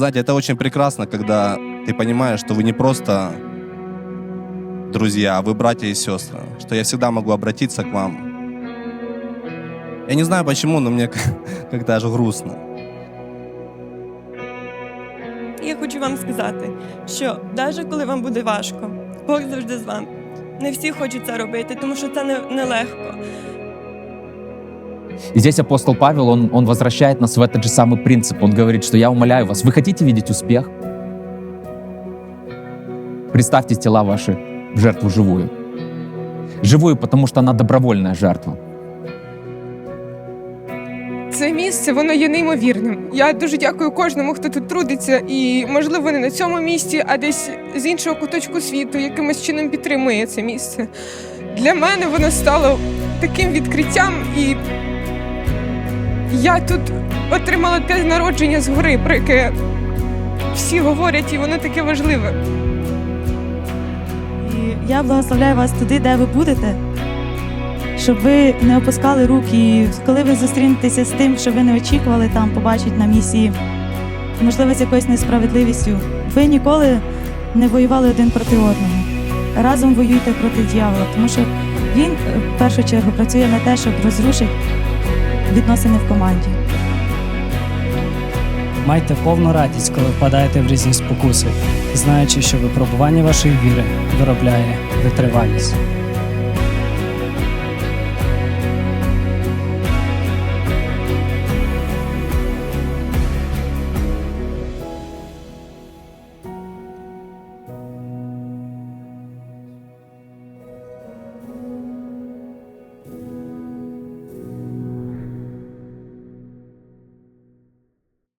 Знаете, это очень прекрасно, когда ты понимаешь, что вы не просто друзья, а вы братья и сестры. Что я всегда могу обратиться к вам. Я не знаю почему, но мне как-то аж грустно. Я хочу вам сказати, що навіть коли вам буде важко, Бог завжди з вами. Не всі хочуть це робити, тому що це не- нелегко. И здесь апостол Павел, он, он возвращает нас в этот же самый принцип. Он говорит, что я умоляю вас, вы хотите видеть успех? Представьте тела ваши в жертву живую. Живую, потому что она добровольная жертва. Це місце воно є неймовірним. Я дуже дякую кожному, хто тут трудиться, і можливо не на цьому місці, а десь з іншого куточку світу, якимось чином підтримує це місце. Для мене воно стало таким відкриттям, і я тут отримала те народження згори, про яке всі говорять, і воно таке важливе. І я благословляю вас туди, де ви будете, щоб ви не опускали руки. І коли ви зустрінетеся з тим, що ви не очікували там побачити на місії, можливо, з якоюсь несправедливістю, ви ніколи не воювали один проти одного. Разом воюйте проти дьявола, тому що він е, в першу чергу працює на те, щоб розрушити відносини в команді. Майте повну радість, коли впадаєте в різні спокуси, знаючи, що випробування вашої віри виробляє витривалість.